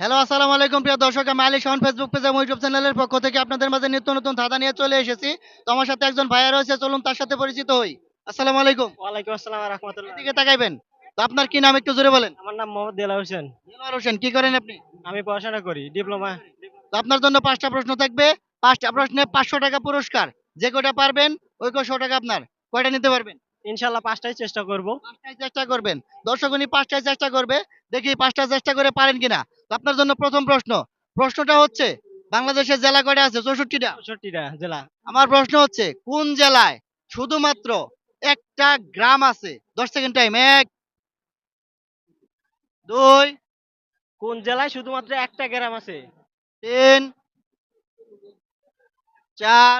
Hello আসসালামু আলাইকুম প্রিয় দর্শক আমি আলী শাহন ফেসবুক পেজ এবং ইউটিউব চ্যানেলের পক্ষ থেকে আপনাদের মাঝে নিত্য নতুন ধাঁধা নিয়ে চলে এসেছি। তো আমার সাথে একজন ভাইয়া রয়েছে চলুন তার সাথে পরিচিত হই। আসসালামু আলাইকুম। ওয়ালাইকুম আসসালাম রহমতুল্লাহ। এদিকে তাকাইবেন। তো আপনার কি নাম একটু জোরে বলেন? আমার নাম মোহাম্মদ দেলা হোসেন। দিলওয়ার হোসেন কি করেন আপনি? আমি পড়াশোনা করি ডিপ্লোমা। তো আপনার জন্য পাঁচটা প্রশ্ন থাকবে। পাঁচটা প্রশ্নে পাঁচশো টাকা পুরস্কার। যে কয়টা পারবেন ওই কয়শো টাকা আপনার। কয়টা নিতে পারবেন? ইনশাল্লাহ পাঁচটাই চেষ্টা করব। পাঁচটায় চেষ্টা করবেন। দর্শক উনি পাঁচটায় চেষ্টা করবে। দেখি পাঁচটা চেষ্টা করে পারেন কিনা। তো আপনার জন্য প্রথম প্রশ্ন। প্রশ্নটা হচ্ছে বাংলাদেশের জেলা কয়টা আছে? চৌষট্টিটা। চৌষট্টিটা জেলা। আমার প্রশ্ন হচ্ছে কোন জেলায় শুধুমাত্র একটা গ্রাম আছে? দশ সেকেন্ড টাইম এক দুই কোন জেলায় শুধুমাত্র একটা গ্রাম আছে? তিন চার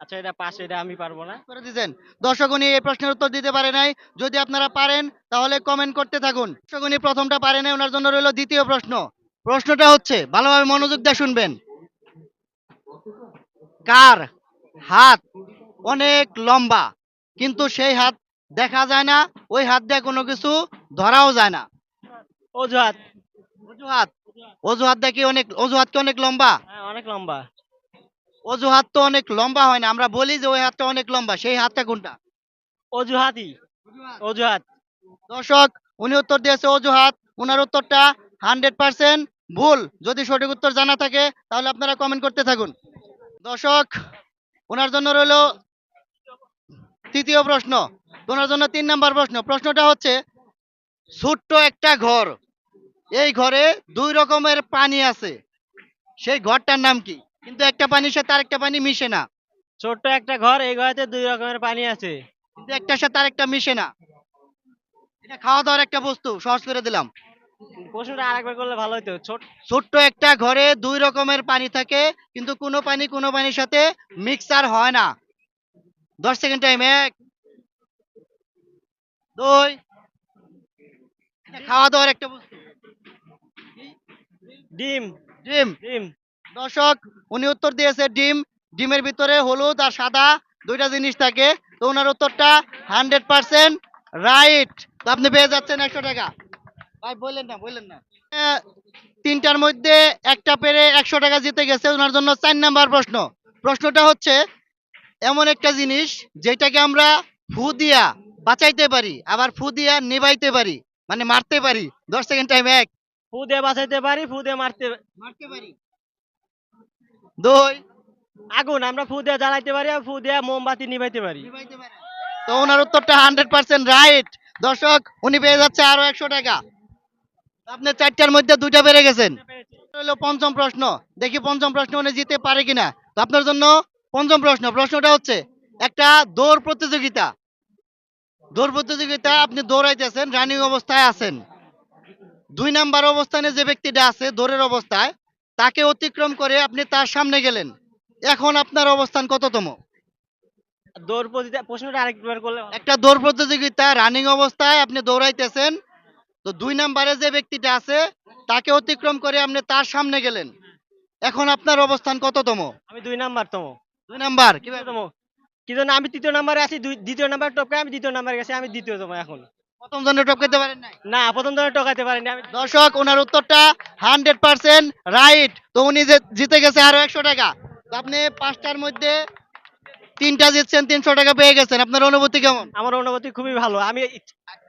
আচ্ছা এটা পাঁচ এটা আমি পারব না। করে দিয়েছেন। দর্শক উনি এই প্রশ্নের উত্তর দিতে পারে নাই। যদি আপনারা পারেন তাহলে কমেন্ট করতে থাকুন। দর্শক উনি প্রথমটা পারে নাই ওনার জন্য রইল দ্বিতীয় প্রশ্ন। প্রশ্নটা হচ্ছে ভালোভাবে মনোযোগ দিয়ে শুনবেন। কার হাত অনেক লম্বা কিন্তু সেই হাত দেখা যায় না ওই হাত দিয়ে কোনো কিছু ধরাও যায় না। অজুহাত। অজুহাত। অজুহাত দেখি অনেক অজুহাত কি অনেক লম্বা? হ্যাঁ অনেক লম্বা। অজুহাত তো অনেক লম্বা হয় না আমরা বলি যে ওই হাতটা অনেক লম্বা সেই হাতটা কোনটা? অজুহাতই। অজুহাত। দর্শক উনি উত্তর দিয়েছে অজুহাত ওনার উত্তরটা হান্ড্রেড পার্সেন্ট ভুল। যদি সঠিক উত্তর জানা থাকে তাহলে আপনারা কমেন্ট করতে থাকুন। দর্শক ওনার জন্য রইল তৃতীয় প্রশ্ন। ওনার জন্য তিন নাম্বার প্রশ্ন। প্রশ্নটা হচ্ছে ছোট্ট একটা ঘর। এই ঘরে দুই রকমের পানি আছে। সেই ঘরটার নাম কি? কিন্তু একটা পানির সাথে আরেকটা পানি মিশে না। ছোট্ট একটা ঘর এই ঘরেতে দুই রকমের পানি আছে। কিন্তু একটার সাথে আরেকটা মিশে না। এটা খাওয়া দাওয়ার একটা বস্তু সহজ করে দিলাম। প্রশ্নটা আরেকবার করলে ভালো হতো ছোট ছোট্ট একটা ঘরে দুই রকমের পানি থাকে কিন্তু কোনো পানি কোনো পানির সাথে মিক্সার হয় না। দশ সেকেন্ড টাইম এক দুই খাওয়া দাওয়ার একটা বস্তু। ডিম। ডিম। ডিম। দর্শক উনি উত্তর দিয়েছে ডিম। ডিমের ভিতরে হলুদ আর সাদা দুইটা জিনিস থাকে। তো ওনার উত্তরটা হান্ড্রেড পার্সেন্ট রাইট। তো আপনি পেয়ে যাচ্ছেন একশো টাকা। ভাই বললেন না বললেন না। তিনটার মধ্যে একটা পেরে একশো টাকা জিতে গেছে। ওনার জন্য চার নাম্বার প্রশ্ন। প্রশ্নটা হচ্ছে এমন একটা জিনিস যেটাকে আমরা ফু দিয়া বাঁচাইতে পারি আবার ফু দিয়া নিভাইতে পারি মানে মারতে পারি। দশ সেকেন্ড টাইম এক। ফু দিয়ে বাঁচাইতে পারি ফু দিয়ে মারতে মারতে পারি। দুই, আগুন, আমরা ফু দিয়ে জ্বালাইতে পারি ফু দিয়ে মোমবাতি নিভাইতে পারি। তো ওনার উত্তরটা হান্ড্রেড পার্সেন্ট রাইট। দর্শক, উনি পেয়ে যাচ্ছে আরও একশো টাকা। আপনি চারটার মধ্যে দুইটা পেরে গেছেন। হলো পঞ্চম প্রশ্ন। দেখি পঞ্চম প্রশ্ন উনি জিতে পারে কিনা। তো আপনার জন্য পঞ্চম প্রশ্ন। প্রশ্নটা হচ্ছে, একটা দৌড় প্রতিযোগিতা। দৌড় প্রতিযোগিতা, আপনি দৌড়াইতেছেন, রানিং অবস্থায় আছেন। দুই নাম্বার অবস্থানে যে ব্যক্তিটা আছে, দৌড়ের অবস্থায় তাকে অতিক্রম করে আপনি তার সামনে গেলেন। এখন আপনার অবস্থান কততম? দৌড় প্রতিযোগিতা প্রশ্নটা আরেকবার করলে একটা দৌড় প্রতিযোগিতা রানিং অবস্থায় আপনি দৌড়াইতেছেন। তো দুই নাম্বারে যে ব্যক্তিটা আছে তাকে অতিক্রম করে আপনি তার সামনে গেলেন। এখন আপনার অবস্থান কততম? আমি দুই নাম্বার তম দুই নাম্বার কীভাবে? কি জন্য আমি তৃতীয় নাম্বারে আছি? দুই- দ্বিতীয় নাম্বার টপকে আমি দ্বিতীয় নাম্বারে গেছি আমি দ্বিতীয়তম এখন। প্রথম জনে টপকাতে পারেন নাই? না প্রথম ধরে টকাতে পারিনি আমি দর্শক ওনার উত্তরটা হান্ড্রেড পার্সেন্ট রাইট। তো উনি যে জিতে গেছে আরও একশো টাকা। তো আপনি পাঁচটার মধ্যে তিনটা জিতছেন তিনশো টাকা পেয়ে গেছেন। আপনার অনুভূতি কেমন? আমার অনুভূতি খুবই ভালো। আমি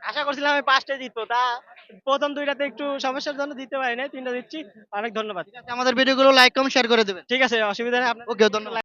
আশা করছিলাম আমি পাঁচটা জিতবো তা প্রথম দুইটাতে একটু সমস্যার জন্য দিতে পারি না তিনটা দিচ্ছি। অনেক ধন্যবাদ। আমাদের ভিডিওগুলো লাইক কমেন্ট শেয়ার করে দেবেন। ঠিক আছে অসুবিধা নেই ওকে ধন্যবাদ।